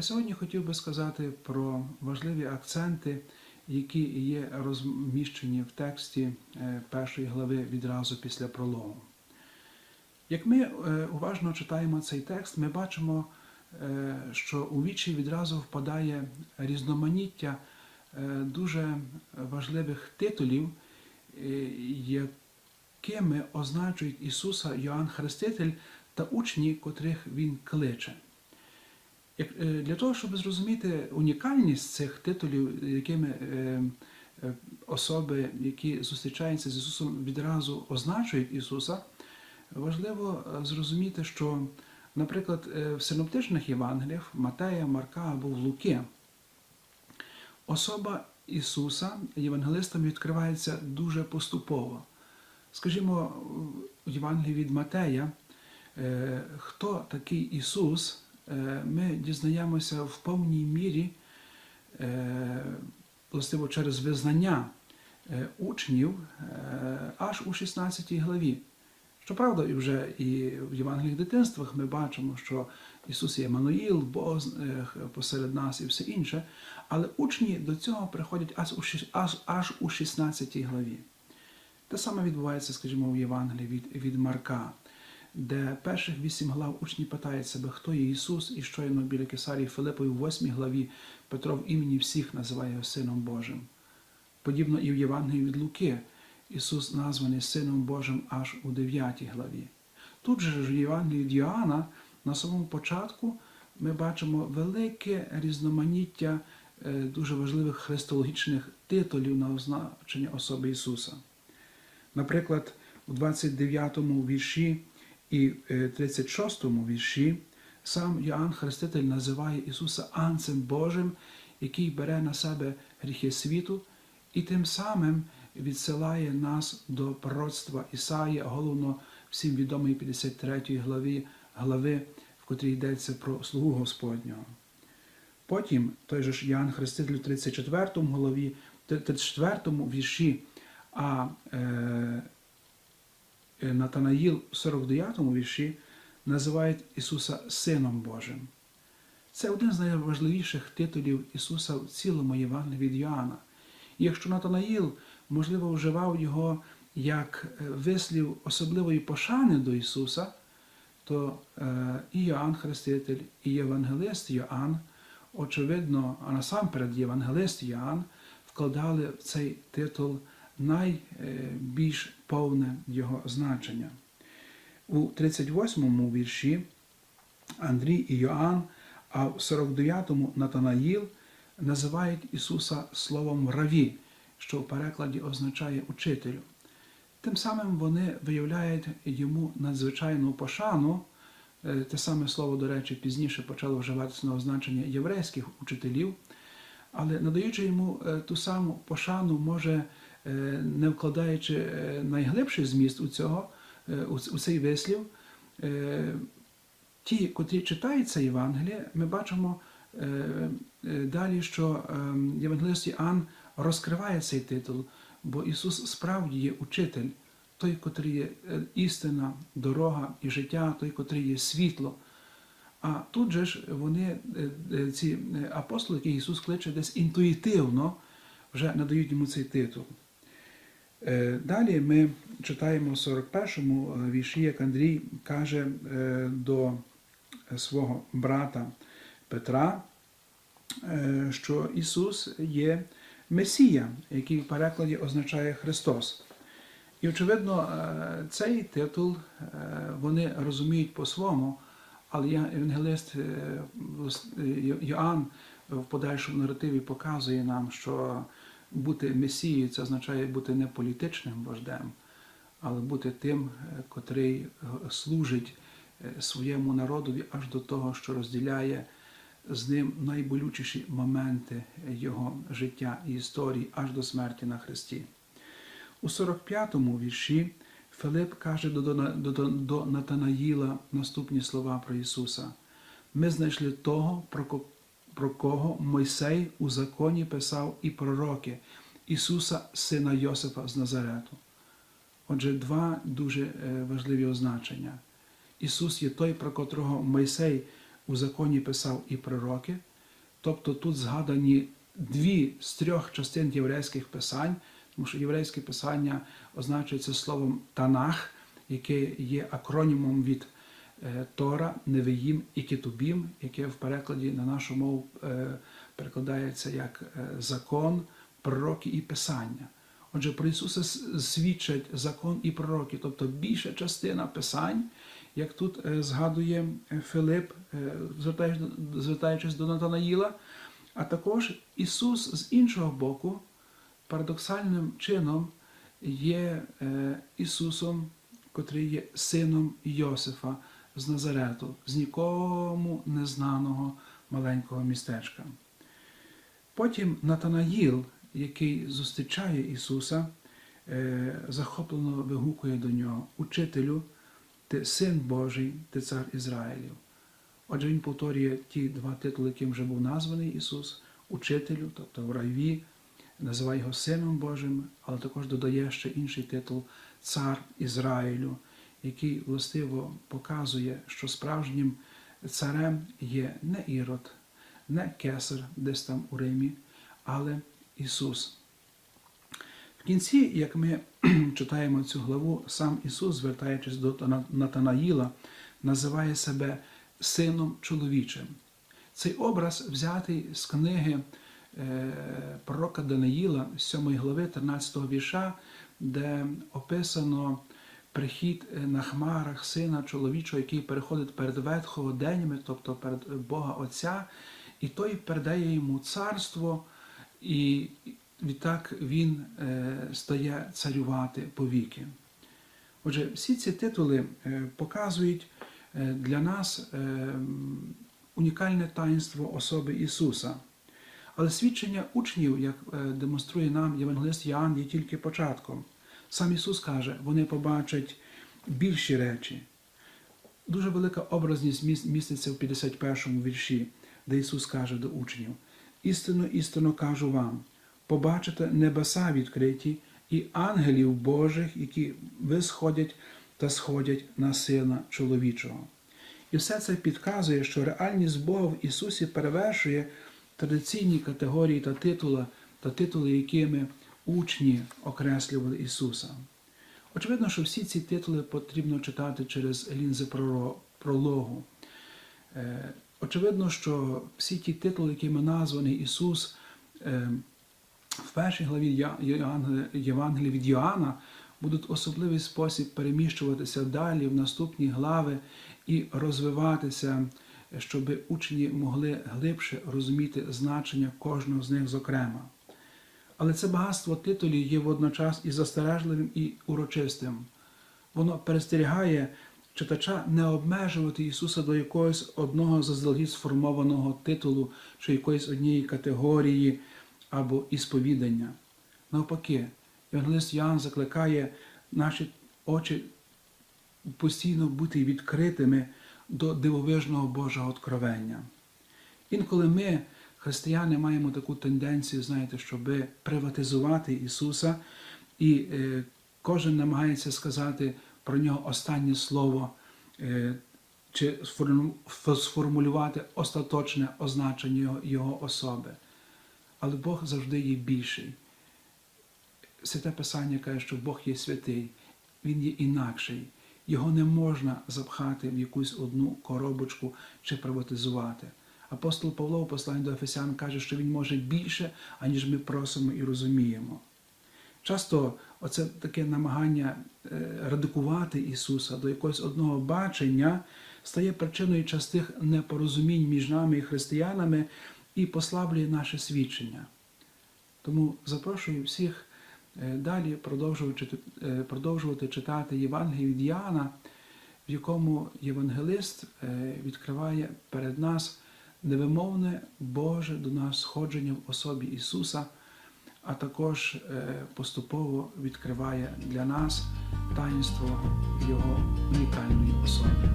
А сьогодні хотів би сказати про важливі акценти, які є розміщені в тексті е, першої глави відразу після прологу. Як ми е, уважно читаємо цей текст, ми бачимо, е, що у вічі відразу впадає різноманіття дуже важливих титулів, якими означують Ісуса Йоанн Хреститель та учні, котрих Він кличе. Е, Для того, щоб зрозуміти унікальність цих титулів, якими е, е, особи, які зустрічаються з Ісусом, відразу означують Ісуса, важливо зрозуміти, що, наприклад, в синоптичних Євангеліях Матея, Марка або в Луки особа Ісуса євангелистам відкривається дуже поступово. Скажімо, в Євангелії від Матея, хто такий Ісус, ми дізнаємося в повній мірі, е, властиво через визнання е, учнів е, аж у 16 главі. Щоправда, і вже і в Євангелії дитинствах ми бачимо, що Ісус є Еммануїл, Бог е, посеред нас і все інше, але учні до цього приходять аж у аж, аж у 16 главі. Те саме відбувається, скажімо, у Євангелії від, від Марка, де перших вісім глав учні питають себе, хто є Ісус, і щойно біля Кесарії Филипові в восьмій главі Петро в імені всіх називає Сином Божим. Подібно і в Євангелії від Луки Ісус названий Сином Божим аж у 9 главі. Тут же ж в Євангелії від Йоанна на самому початку ми бачимо велике різноманіття е, дуже важливих христологічних титулів на означення особи Ісуса. Наприклад, у 29 вірші і е, 36 вірші сам Йоанн Хреститель називає Ісуса Анцем Божим, який бере на себе гріхи світу, і тим самим відсилає нас до пророцтва Ісаї, головно всім відомої 53 глави, глави, в котрій йдеться про слугу Господнього. Потім той же ж Ян Хреститель у 34 голові, 34 вірші, а е, Натанаїл у 49 вірші називають Ісуса Сином Божим. Це один з найважливіших титулів Ісуса в цілому Євангелії від Йоанна. Якщо Натанаїл, можливо, вживав його як е, вислів особливої пошани до Ісуса, то е, і Йоанн Хреститель, і Євангелист Йоанн, очевидно, а насамперед Євангелист Йоанн вкладали в цей титул найбільш повне його значення. У 38 вірші Андрій і Йоанн, а в 49-му Натанаїл називають Ісуса словом раві, що в перекладі означає учителю. Тим самим вони виявляють йому надзвичайну пошану. Е, Те саме слово, до речі, пізніше почало вживатися на означення єврейських учителів, але надаючи йому е, ту саму пошану, може, не вкладаючи е, найглибший зміст у цього, е, у цей вислів, е, ті, котрі читають це Євангеліє, ми бачимо е, е, далі, що е, Євангелист Іоанн розкриває цей титул, бо Ісус справді є учитель, той, котрий є е, істина, дорога і життя, той, котрий є світло. А тут же ж вони, е, е, ці е, апостоли, які Ісус кличе десь інтуїтивно, вже надають йому цей титул. Е, Далі ми читаємо в 41-му вірші, як Андрій каже е, до свого брата Петра, е, що Ісус є Месія, який в перекладі означає Христос. І, очевидно, е, цей титул е, вони розуміють по-своєму, але е, е, Йо- Йоанн в подальшому наративі показує нам, що бути Месією це означає бути не політичним вождем, але бути тим, е, котрий е, служить е, своєму народові аж до того, що розділяє з ним найболючіші моменти його життя і історії аж до смерті на Христі. У 45-му вірші Филип каже до, до, до, до Натанаїла наступні слова про Ісуса. Ми знайшли того, про, про кого Мойсей у законі писав і пророки, Ісуса, сина Йосифа з Назарету. Отже, два дуже е, важливі означення. Ісус є той, про котрого Мойсей у законі писав і пророки. Тобто тут згадані дві з трьох частин єврейських писань, тому що єврейське писання означується словом Танах, яке є акронімом від Тора, Невеїм і Кетубім, яке в перекладі на нашу мову е, перекладається як е, закон, пророки і писання. Отже, про Ісуса свідчать закон і пророки, тобто більша частина писань, як тут е, згадує е, Филип, е, звертаючись до- Натанаїла, а також Ісус з іншого боку, парадоксальним чином є е, Ісусом, котрий є сином Йосифа з Назарету, з нікому незнаного маленького містечка. Потім Натанаїл, який зустрічає Ісуса, е, захоплено вигукує до нього: Учителю, ти син Божий, ти цар Ізраїлів. Отже, він повторює ті два титули, яким вже був названий Ісус, учителю, тобто в райві, називає його Сином Божим, але також додає ще інший титул Цар Ізраїлю, який властиво показує, що справжнім царем є не Ірод, не Кесар, десь там у Римі, але Ісус. В кінці, як ми читаємо цю главу, сам Ісус, звертаючись до Натанаїла, називає себе сином чоловічим. Цей образ взятий з книги е, пророка Даниїла, 7 глави 13 вірша, де описано прихід е, на хмарах сина чоловічого, який переходить перед ветховоденнями, тобто перед Бога Отця, і той передає йому царство, і відтак він е, стає царювати повіки. Отже, всі ці титули е, показують е, для нас е, унікальне таїнство особи Ісуса. Але свідчення учнів, як е, демонструє нам Євангелист Іоанн, є тільки початком. Сам Ісус каже, вони побачать більші речі. Дуже велика образність міститься в 51 вірші, де Ісус каже до учнів: Істинно, істинно кажу вам, побачите небеса відкриті і ангелів Божих, які висходять та сходять на Сина чоловічого. І все це підказує, що реальність Бога в Ісусі перевершує традиційні категорії та титули, та титули, якими учні окреслювали Ісуса. Очевидно, що всі ці титули потрібно читати через лінзи прологу. Е, Очевидно, що всі ті титули, якими названий Ісус е, в першій главі Євангелія від Йоанна, будуть особливий спосіб переміщуватися далі в наступні глави і розвиватися, щоб учні могли глибше розуміти значення кожного з них зокрема. Але це багатство титулів є водночас і застережливим, і урочистим. Воно перестерігає читача не обмежувати Ісуса до якогось одного заздалегідь сформованого титулу чи якоїсь однієї категорії або ісповідання. Навпаки, Євангелист Ян закликає наші очі постійно бути відкритими до дивовижного Божого откровення. Інколи ми, християни, маємо таку тенденцію, знаєте, щоб приватизувати Ісуса, і е, кожен намагається сказати про нього останнє слово, е, чи сформулювати остаточне означення його, особи. Але Бог завжди є більший. Святе Писання каже, що Бог є святий, Він є інакший. Його не можна запхати в якусь одну коробочку чи приватизувати. Апостол Павло у посланні до Ефесян каже, що він може більше, аніж ми просимо і розуміємо. Часто оце таке намагання е, редукувати Ісуса до якогось одного бачення стає причиною частих непорозумінь між нами і християнами і послаблює наше свідчення. Тому запрошую всіх е, далі продовжувати, е, читати Євангеліє від Іоанна, в якому євангелист відкриває перед нас невимовне Боже до нас сходження в особі Ісуса, а також е, поступово відкриває для нас таїнство Його унікальної особи.